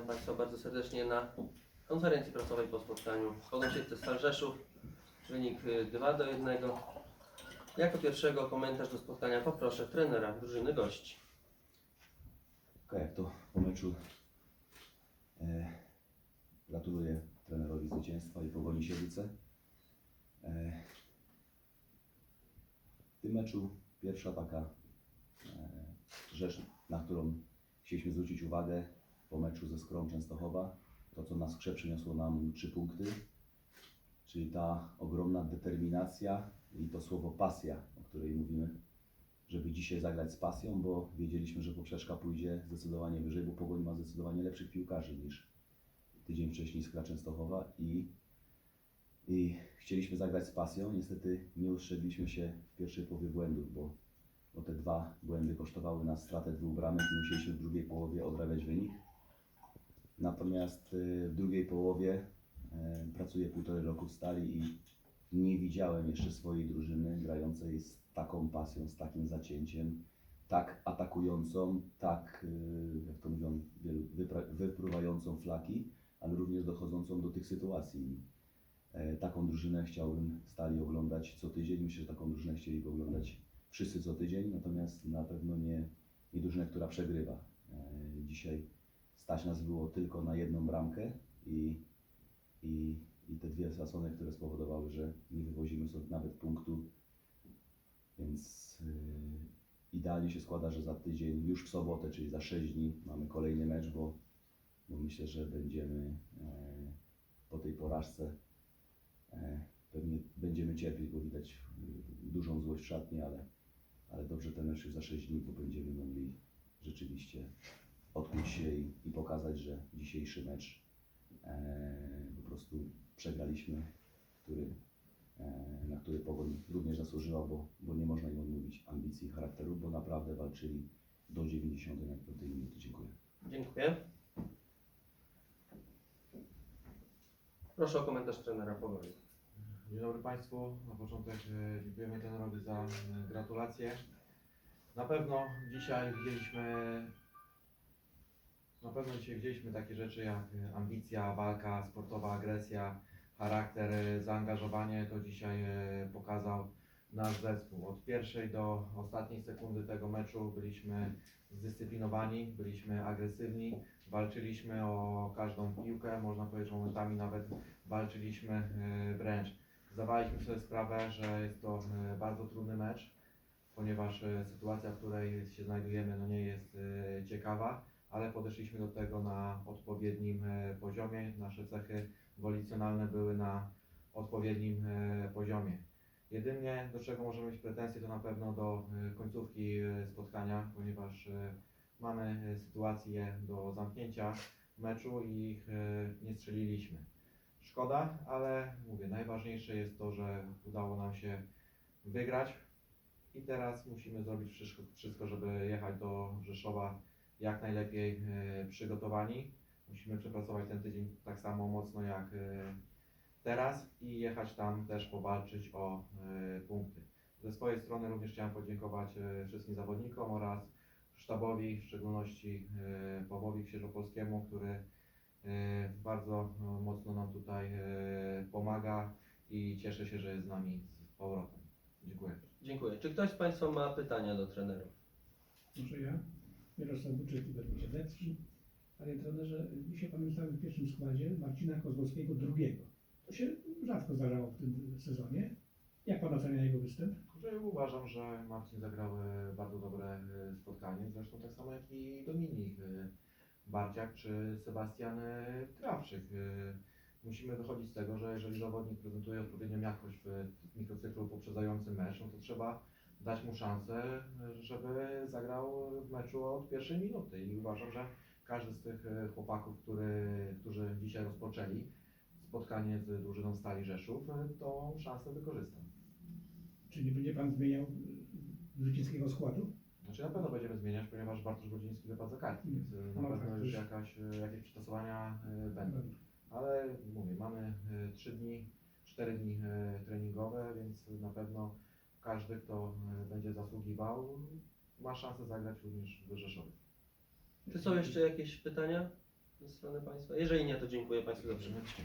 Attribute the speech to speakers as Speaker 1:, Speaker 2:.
Speaker 1: Witam Państwa bardzo serdecznie na konferencji prasowej po spotkaniu Podosiedlcy Stal Rzeszów. Wynik y, 2 do 1. Jako pierwszego komentarz do spotkania poproszę trenera drużyny gości.
Speaker 2: Okej, jak to po meczu e, gratuluję trenerowi zwycięstwa i Pogoni Siedlce. E, w tym meczu pierwsza taka e, rzecz, na którą chcieliśmy zwrócić uwagę po meczu ze Skrą Częstochowa, to co na skrze przyniosło nam trzy punkty, czyli ta ogromna determinacja i to słowo pasja, o której mówimy żeby dzisiaj zagrać z pasją, bo wiedzieliśmy, że poprzeczka pójdzie zdecydowanie wyżej, bo Pogoń ma zdecydowanie lepszych piłkarzy niż tydzień wcześniej Skra Częstochowa i, i chcieliśmy zagrać z pasją. Niestety nie ustrzegliśmy się w pierwszej połowie błędów, bo, bo te dwa błędy kosztowały nas stratę dwóch bramek i musieliśmy w drugiej połowie odrabiać wynik. Natomiast y, w drugiej połowie e, pracuję półtorej roku w Stali i nie widziałem jeszcze swojej drużyny grającej z taką pasją, z takim zacięciem, tak atakującą, tak, y, jak to mówią, wypruwającą flaki, ale również dochodzącą do tych sytuacji. Taką drużynę chciałbym stali oglądać co tydzień. Myślę, że taką drużynę chcieliby oglądać wszyscy co tydzień, natomiast na pewno nie, nie drużynę, która przegrywa. Dzisiaj stać nas było tylko na jedną bramkę i, i, i te dwie zasłony, które spowodowały, że nie wywozimy sobie nawet punktu. Więc yy, idealnie się składa, że za tydzień, już w sobotę, czyli za 6 dni, mamy kolejny mecz, bo, bo myślę, że będziemy e, po tej porażce e, pewnie będziemy cierpieć, bo widać y, dużą złość w szatni, ale, ale dobrze ten mecz już za 6 dni, bo będziemy mogli rzeczywiście odkuć się i, i pokazać, że dzisiejszy mecz e, po prostu przegraliśmy, który, e, na który Pogoń również zasłużyła, bo, bo nie można im odmówić ambicji i charakteru, bo naprawdę walczyli do 95 minuty. Dziękuję.
Speaker 1: Dziękuję. Proszę o komentarz trenera Pogoni.
Speaker 3: Dzień dobry Państwu. Na początek e, dziękujemy trenerowi za e, gratulacje. Na pewno dzisiaj widzieliśmy na pewno dzisiaj widzieliśmy takie rzeczy jak e, ambicja, walka, sportowa agresja, charakter, e, zaangażowanie. To dzisiaj e, pokazał nasz zespół. Od pierwszej do ostatniej sekundy tego meczu byliśmy zdyscyplinowani, byliśmy agresywni, walczyliśmy o każdą piłkę, można powiedzieć, momentami nawet walczyliśmy wręcz. Zdawaliśmy sobie sprawę, że jest to bardzo trudny mecz, ponieważ sytuacja, w której się znajdujemy, no nie jest ciekawa, ale podeszliśmy do tego na odpowiednim e, poziomie. Nasze cechy wolicjonalne były na odpowiednim e, poziomie. Jedynie do czego możemy mieć pretensje, to na pewno do e, końcówki spotkania, ponieważ mamy sytuację do zamknięcia meczu i ich nie strzeliliśmy. Szkoda, ale mówię, najważniejsze jest to, że udało nam się wygrać i teraz musimy zrobić wszystko żeby jechać do Rzeszowa jak najlepiej e, przygotowani. Musimy przepracować ten tydzień tak samo mocno jak e, teraz i jechać tam też powalczyć o e, punkty. Ze swojej strony również chciałem podziękować wszystkim zawodnikom oraz sztabowi, w szczególności Pawłowi Księżopolskiemu, który Bardzo e, mocno nam tutaj pomaga i cieszę się, że jest z nami z powrotem. Dziękuję.
Speaker 1: Dziękuję. Czy ktoś z Państwa ma pytania do trenerów?
Speaker 4: Może ja? Jarosław Buczek i Bernie Siedlecki. Panie trenerze, dzisiaj pamiętamy w pierwszym składzie Marcina Kozłowskiego drugiego. To się rzadko zdarzało w tym sezonie. Jak Pan ocenia jego występ?
Speaker 3: Że uważam, że Marcin zagrał e, bardzo dobre e, spotkanie, zresztą tak samo jak i Dominik e, Barciak czy Sebastian Krawczyk. Musimy wychodzić z tego, że jeżeli zawodnik prezentuje odpowiednią jakość w mikrocyklu poprzedzającym mecz, no to trzeba dać mu szansę, e, żeby zagrał w meczu od pierwszej minuty i uważam, że każdy z tych e, chłopaków, który, którzy dzisiaj rozpoczęli spotkanie z drużyną Stali Rzeszów, e, tą szansę wykorzystał.
Speaker 4: Czy nie będzie Pan zmieniał y, zwycięskiego składu?
Speaker 3: Znaczy na pewno będziemy zmieniać, ponieważ Bartosz Godziński wypadł za kartki, więc e, na
Speaker 4: No
Speaker 3: pewno
Speaker 4: tak,
Speaker 3: już jakaś, e, jakieś przystosowania e, będą. Ale mówię, mamy 3 dni, 4 dni e, treningowe, więc na pewno każdy, kto e, będzie zasługiwał, ma szansę zagrać również w Rzeszowie.
Speaker 1: Czy są jeszcze jakieś pytania ze strony Państwa? Jeżeli nie, to dziękuję Państwu za przybycie.